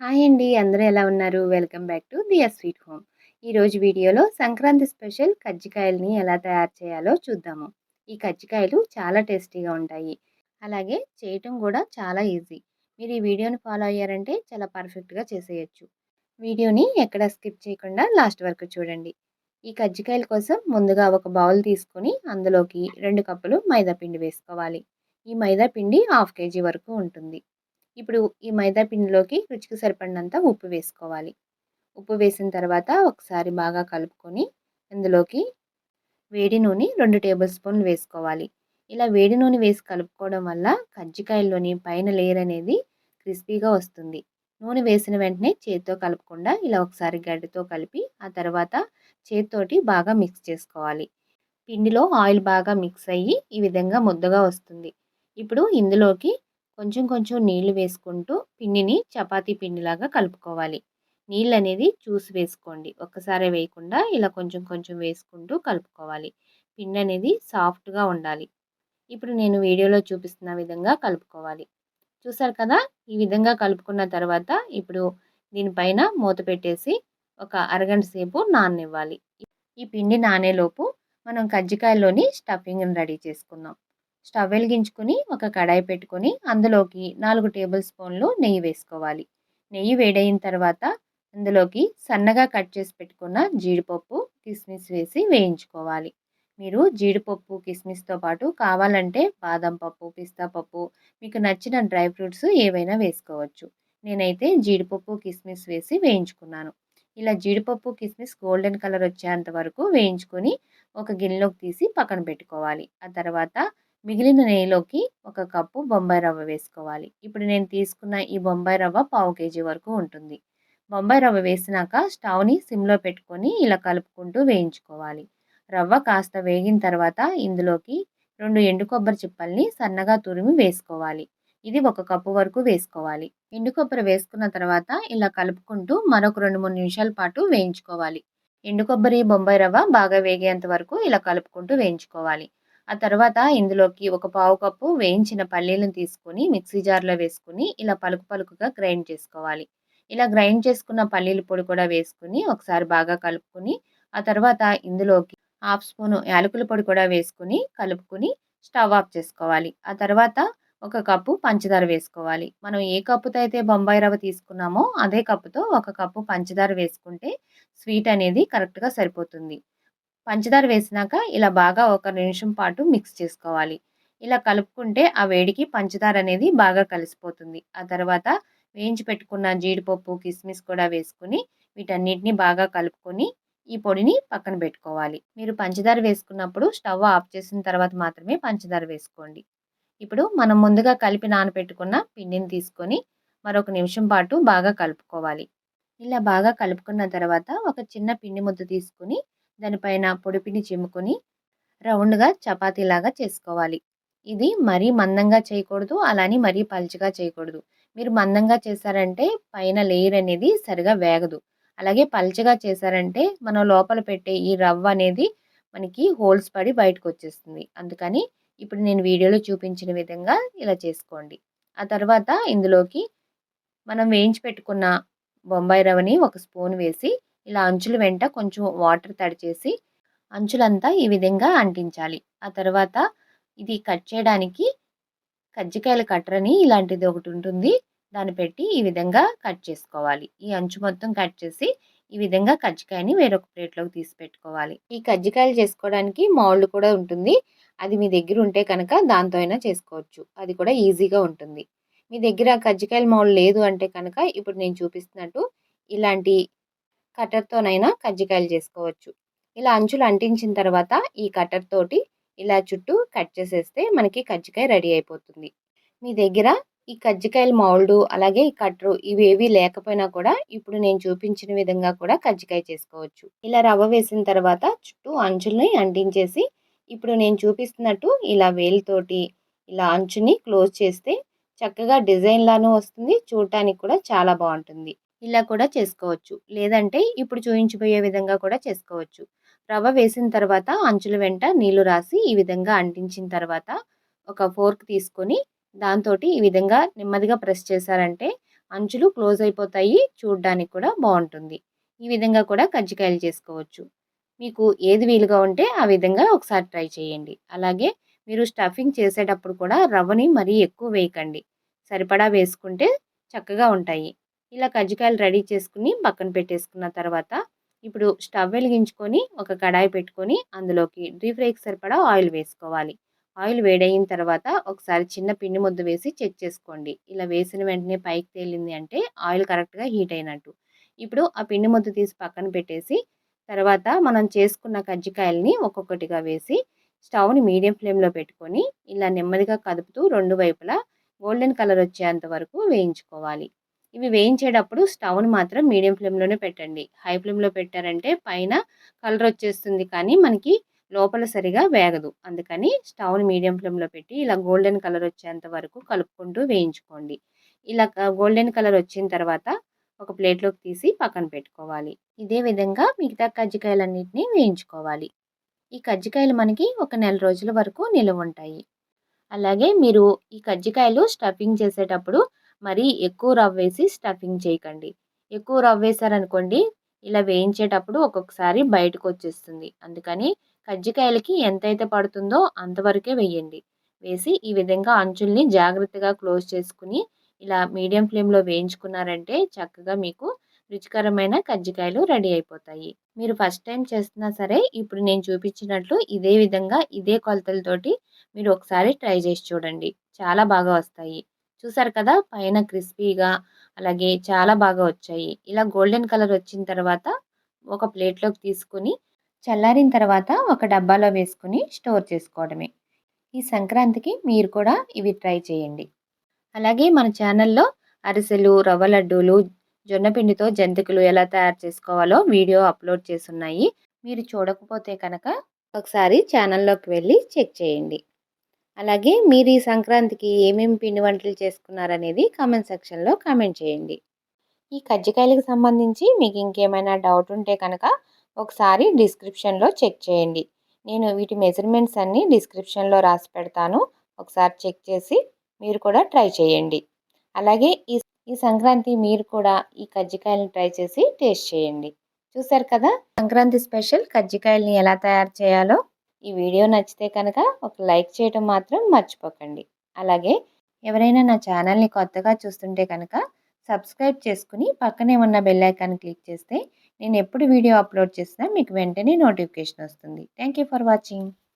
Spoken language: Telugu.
హాయ్ అండి. అందరూ ఎలా ఉన్నారు? Welcome back to their sweet home. ఈరోజు వీడియోలో సంక్రాంతి స్పెషల్ కజ్జికాయలని ఎలా తయారు చేయాలో చూద్దాము. ఈ కజ్జికాయలు చాలా టేస్టీగా ఉంటాయి. అలాగే చేయటం కూడా చాలా ఈజీ. మీరు ఈ వీడియోని ఫాలో అయ్యారంటే చాలా పర్ఫెక్ట్‌గా చేసేయొచ్చు. వీడియోని ఎక్కడ స్కిప్ చేయకుండా లాస్ట్ వరకు చూడండి. ఈ కజ్జికాయల కోసం ముందుగా ఒక బౌల్ తీసుకొని అందులోకి రెండు కప్పులు మైదా పిండి వేసుకోవాలి. ఈ మైదా పిండి హాఫ్ కేజీ వరకు ఉంటుంది. ఇప్పుడు ఈ మైదా పిండిలోకి రుచికి సరిపడినంత ఉప్పు వేసుకోవాలి. ఉప్పు వేసిన తర్వాత ఒకసారి బాగా కలుపుకొని ఇందులోకి వేడి నూనె రెండు టేబుల్ స్పూన్లు వేసుకోవాలి. ఇలా వేడి నూనె వేసి కలుపుకోవడం వల్ల కజ్జికాయల్లోని పైన లేయర్ అనేది క్రిస్పీగా వస్తుంది. నూనె వేసిన వెంటనే చేత్తో కలపకుండా ఇలా ఒకసారి గడ్డతో కలిపి ఆ తర్వాత చేత్తోటి బాగా మిక్స్ చేసుకోవాలి. పిండిలో ఆయిల్ బాగా మిక్స్ అయ్యి ఈ విధంగా ముద్దగా వస్తుంది. ఇప్పుడు ఇందులోకి కొంచెం కొంచెం నీళ్ళు వేసుకుంటూ పిండిని చపాతీ పిండిలాగా కలుపుకోవాలి. నీళ్ళు అనేది చూసి వేసుకోండి. ఒక్కసారే వేయకుండా ఇలా కొంచెం కొంచెం వేసుకుంటూ కలుపుకోవాలి. పిండి అనేది సాఫ్ట్‌గా ఉండాలి. ఇప్పుడు నేను వీడియోలో చూపిస్తున్న విధంగా కలుపుకోవాలి. చూసారు కదా! ఈ విధంగా కలుపుకున్న తర్వాత ఇప్పుడు దీనిపైన మూత పెట్టేసి ఒక అరగంట సేపు నాననివ్వాలి. ఈ పిండి నానేలోపు మనం కజ్జికాయలోని స్టఫింగ్‌ని రెడీ చేసుకుందాం. స్టవ్ వెలిగించుకొని ఒక కడాయి పెట్టుకొని అందులోకి నాలుగు టేబుల్ స్పూన్లు నెయ్యి వేసుకోవాలి. నెయ్యి వేడైన తర్వాత అందులోకి సన్నగా కట్ చేసి పెట్టుకున్న జీడిపప్పు, కిస్మిస్ వేసి వేయించుకోవాలి. మీరు జీడిపప్పు, కిస్మిస్‌తో పాటు కావాలంటే బాదం పప్పు, పిస్తా పప్పు మీకు నచ్చిన డ్రై ఫ్రూట్స్ ఏవైనా వేసుకోవచ్చు. నేనైతే జీడిపప్పు, కిస్మిస్ వేసి వేయించుకున్నాను. ఇలా జీడిపప్పు, కిస్మిస్ గోల్డెన్ కలర్ వచ్చేంత వరకు వేయించుకొని ఒక గిన్నెలోకి తీసి పక్కన పెట్టుకోవాలి. ఆ తర్వాత మిగిలిన నెయ్యిలోకి ఒక కప్పు బొంబాయి రవ్వ వేసుకోవాలి. ఇప్పుడు నేను తీసుకున్న ఈ బొంబాయి రవ్వ పావు కేజీ వరకు ఉంటుంది. బొంబాయి రవ్వ వేసినాక స్టవ్‌ని సిమ్‌లో పెట్టుకొని ఇలా కలుపుకుంటూ వేయించుకోవాలి. రవ్వ కాస్త వేగిన తర్వాత ఇందులోకి రెండు ఎండు కొబ్బరి చిప్పల్ని సన్నగా తురిమి వేసుకోవాలి. ఇది ఒక కప్పు వరకు వేసుకోవాలి. ఎండు కొబ్బరి వేసుకున్న తర్వాత ఇలా కలుపుకుంటూ మరొక 2, 3 నిమిషాల పాటు వేయించుకోవాలి. ఎండు కొబ్బరి, బొంబాయి రవ్వ బాగా వేగేంత వరకు ఇలా కలుపుకుంటూ వేయించుకోవాలి. ఆ తర్వాత ఇందులోకి ఒక పావు కప్పు వేయించిన పల్లీలను తీసుకొని మిక్సీ జార్‌లో వేసుకుని ఇలా పలుకు పలుకుగా గ్రైండ్ చేసుకోవాలి. ఇలా గ్రైండ్ చేసుకున్న పల్లీల పొడి కూడా వేసుకుని ఒకసారి బాగా కలుపుకొని ఆ తర్వాత ఇందులోకి హాఫ్ స్పూను యాలకుల పొడి కూడా వేసుకొని కలుపుకొని స్టవ్ ఆఫ్ చేసుకోవాలి. ఆ తర్వాత ఒక కప్పు పంచదార వేసుకోవాలి. మనం ఏ కప్పుతో అయితే బొంబాయి రవ్వ తీసుకున్నామో అదే కప్పుతో ఒక కప్పు పంచదార వేసుకుంటే స్వీట్ అనేది కరెక్ట్‌గా సరిపోతుంది. పంచదార వేసినాక ఇలా బాగా ఒక నిమిషం పాటు మిక్స్ చేసుకోవాలి. ఇలా కలుపుకుంటే ఆ వేడికి పంచదార అనేది బాగా కలిసిపోతుంది. ఆ తర్వాత వేయించి పెట్టుకున్న జీడిపప్పు, కిస్మిస్ కూడా వేసుకుని వీటన్నిటిని బాగా కలుపుకొని ఈ పొడిని పక్కన పెట్టుకోవాలి. మీరు పంచదార వేసుకున్నప్పుడు స్టవ్ ఆఫ్ చేసిన తర్వాత మాత్రమే పంచదార వేసుకోండి. ఇప్పుడు మనం ముందుగా కలిపి నానబెట్టుకున్న పిండిని తీసుకొని మరొక నిమిషం పాటు బాగా కలుపుకోవాలి. ఇలా బాగా కలుపుకున్న తర్వాత ఒక చిన్న పిండి ముద్ద తీసుకొని దానిపైన పొడిపిని చిమ్ముకొని రౌండ్‌గా చపాతీలాగా చేసుకోవాలి. ఇది మరీ మందంగా చేయకూడదు. అలానే మరీ పలుచగా చేయకూడదు. మీరు మందంగా చేశారంటే పైన లేయర్ అనేది సరిగా వేగదు. అలాగే పల్చగా చేశారంటే మనం లోపల పెట్టే ఈ రవ్వ అనేది మనకి హోల్స్ పడి బయటకు వచ్చేస్తుంది అందుకని ఇప్పుడు నేను వీడియోలో చూపించిన విధంగా ఇలా చేసుకోండి. ఆ తర్వాత ఇందులోకి మనం వేయించి పెట్టుకున్న బొంబాయి రవ్వని ఒక స్పూన్ వేసి ఇలా అంచుల వెంట కొంచెం వాటర్ తడిచేసి అంచులంతా ఈ విధంగా అంటించాలి. ఆ తర్వాత ఇది కట్ చేయడానికి కజ్జికాయల కట్టరని ఇలాంటిది ఒకటి ఉంటుంది. దాన్ని పెట్టి ఈ విధంగా కట్ చేసుకోవాలి. ఈ అంచు మొత్తం కట్ చేసి ఈ విధంగా కజ్జికాయని వేరొక ప్లేట్‌లోకి తీసి పెట్టుకోవాలి. ఈ కజ్జికాయలు చేసుకోవడానికి మౌల్డ్ కూడా ఉంటుంది. అది మీ దగ్గర ఉంటే కనుక దాంతో అయినా చేసుకోవచ్చు. అది కూడా ఈజీగా ఉంటుంది. మీ దగ్గర కజ్జికాయల మౌల్డ్ లేదు అంటే కనుక ఇప్పుడు నేను చూపిస్తున్నట్టు ఇలాంటి కట్టర్‌తోనైనా కజ్జికాయలు చేసుకోవచ్చు. ఇలా అంచులు అంటించిన తర్వాత ఈ కట్టర్ తోటి ఇలా చుట్టూ కట్ చేసేస్తే మనకి కజ్జికాయ రెడీ అయిపోతుంది. మీ దగ్గర ఈ కజ్జికాయల మౌల్డు అలాగే ఈ కట్టరు ఇవేవి లేకపోయినా కూడా ఇప్పుడు నేను చూపించిన విధంగా కూడా కజ్జికాయ చేసుకోవచ్చు. ఇలా రవ్వ వేసిన తర్వాత చుట్టూ అంచుల్ని అంటించేసి ఇప్పుడు నేను చూపిస్తున్నట్టు ఇలా వేలుతోటి ఇలా అంచుని క్లోజ్ చేస్తే చక్కగా డిజైన్‌లాను వస్తుంది. చూడటానికి కూడా చాలా బాగుంటుంది ఇలా కూడా చేసుకోవచ్చు. లేదంటే ఇప్పుడు చూయించిపోయే విధంగా కూడా చేసుకోవచ్చు. రవ్వ వేసిన తర్వాత అంచుల వెంట నీళ్ళు రాసి ఈ విధంగా అంటించిన తర్వాత ఒక ఫోర్క్ తీసుకొని దాంతోటి ఈ విధంగా నెమ్మదిగా ప్రెస్ చేశారంటే అంచులు క్లోజ్ అయిపోతాయి. చూడడానికి కూడా బాగుంటుంది. ఈ విధంగా కూడా కజ్జికాయలు చేసుకోవచ్చు. మీకు ఏది వీలుగా ఉంటే ఆ విధంగా ఒకసారి ట్రై చేయండి. అలాగే మీరు స్టఫింగ్ చేసేటప్పుడు కూడా రవ్వని మరీ ఎక్కువ వేయకండి. సరిపడా వేసుకుంటే చక్కగా ఉంటాయి. ఇలా కజ్జికాయలు రెడీ చేసుకుని పక్కన పెట్టేసుకున్న తర్వాత ఇప్పుడు స్టవ్ వెలిగించుకొని ఒక కడాయి పెట్టుకొని అందులోకి డీప్ ఫ్రైకి సరిపడా ఆయిల్ వేసుకోవాలి. ఆయిల్ వేడయిన తర్వాత ఒకసారి చిన్న పిండి ముద్ద వేసి చెక్ చేసుకోండి. ఇలా వేసిన వెంటనే పైకి తేలింది అంటే ఆయిల్ కరెక్ట్గా హీట్ అయినట్టు. ఇప్పుడు ఆ పిండి ముద్ద తీసి పక్కన పెట్టేసి తర్వాత మనం చేసుకున్న కజ్జికాయలని ఒక్కొక్కటిగా వేసి స్టవ్ని మీడియం ఫ్లేమ్లో పెట్టుకొని ఇలా నెమ్మదిగా కదుపుతూ రెండు వైపులా గోల్డెన్ కలర్ వచ్చేంత వరకు వేయించుకోవాలి. ఇవి వేయించేటప్పుడు స్టవ్ని మాత్రం మీడియం ఫ్లేమ్లోనే పెట్టండి. హై ఫ్లేమ్లో పెట్టారంటే పైన కలర్ వచ్చేస్తుంది కానీ మనకి లోపల సరిగా వేగదు. అందుకని స్టవ్ని మీడియం ఫ్లేమ్లో పెట్టి ఇలా గోల్డెన్ కలర్ వచ్చేంత వరకు కలుపుకుంటూ వేయించుకోండి. ఇలా గోల్డెన్ కలర్ వచ్చిన తర్వాత ఒక ప్లేట్లోకి తీసి పక్కన పెట్టుకోవాలి. ఇదే విధంగా మిగతా కజ్జికాయలన్నింటినీ వేయించుకోవాలి. ఈ కజ్జికాయలు మనకి ఒక నెల రోజుల వరకు నిలువ ఉంటాయి అలాగే మీరు ఈ కజ్జికాయలు స్టఫింగ్ చేసేటప్పుడు మరీ ఎక్కువ రవ్వ వేసి స్టఫింగ్ చేయకండి. ఎక్కువ రవ్వ వేసారనుకోండి ఇలా వేయించేటప్పుడు ఒక్కొక్కసారి బయటకు వచ్చేస్తుంది అందుకని కజ్జికాయలకి ఎంతైతే పడుతుందో అంతవరకే వేయండి. వేసి ఈ విధంగా అంచుల్ని జాగ్రత్తగా క్లోజ్ చేసుకుని ఇలా మీడియం ఫ్లేమ్లో వేయించుకున్నారంటే చక్కగా మీకు రుచికరమైన కజ్జికాయలు రెడీ అయిపోతాయి. మీరు ఫస్ట్ టైం చేస్తున్నా సరే ఇప్పుడు నేను చూపించినట్లు ఇదే విధంగా ఇదే కొలతలతోటి మీరు ఒకసారి ట్రై చేసి చూడండి. చాలా బాగా వస్తాయి. చూసారు కదా! పైన క్రిస్పీగా అలాగే చాలా బాగా వచ్చాయి. ఇలా గోల్డెన్ కలర్ వచ్చిన తర్వాత ఒక ప్లేట్లోకి తీసుకుని చల్లారిన తర్వాత ఒక డబ్బాలో వేసుకుని స్టోర్ చేసుకోవడమే. ఈ సంక్రాంతికి మీరు కూడా ఇవి ట్రై చేయండి. అలాగే మన ఛానల్లో అరిసెలు రవ్వ లడ్డూలు జొన్నపిండితో జంతికలు ఎలా తయారు చేసుకోవాలో వీడియో అప్లోడ్ చేస్తున్నాయి మీరు చూడకపోతే కనుక ఒకసారి ఛానల్లోకి వెళ్ళి చెక్ చేయండి. అలాగే మీరు ఈ సంక్రాంతికి ఏమేమి పిండి వంటలు చేసుకున్నారనేది కామెంట్ సెక్షన్లో కామెంట్ చేయండి. ఈ కజ్జికాయలకు సంబంధించి మీకు ఇంకేమైనా డౌట్ ఉంటే కనుక ఒకసారి డిస్క్రిప్షన్లో చెక్ చేయండి. నేను వీటి మెజర్మెంట్స్ అన్నీ డిస్క్రిప్షన్లో రాసి పెడతాను. ఒకసారి చెక్ చేసి మీరు కూడా ట్రై చేయండి. అలాగే ఈ ఈ సంక్రాంతి మీరు కూడా ఈ కజ్జికాయలను ట్రై చేసి టేస్ట్ చేయండి. చూసారు కదా? సంక్రాంతి స్పెషల్ కజ్జికాయలని ఎలా తయారు చేయాలో ఈ వీడియో నచ్చితే కనుక ఒక లైక్ చేయడం మాత్రం మర్చిపోకండి. అలాగే ఎవరైనా నా ఛానల్ని కొత్తగా చూస్తుంటే కనుక సబ్స్క్రైబ్ చేసుకుని పక్కనే ఉన్న బెల్ ఐకాన్ క్లిక్ చేస్తే నేను ఎప్పుడు వీడియో అప్లోడ్ చేసినా మీకు వెంటనే నోటిఫికేషన్ వస్తుంది. Thank for watching.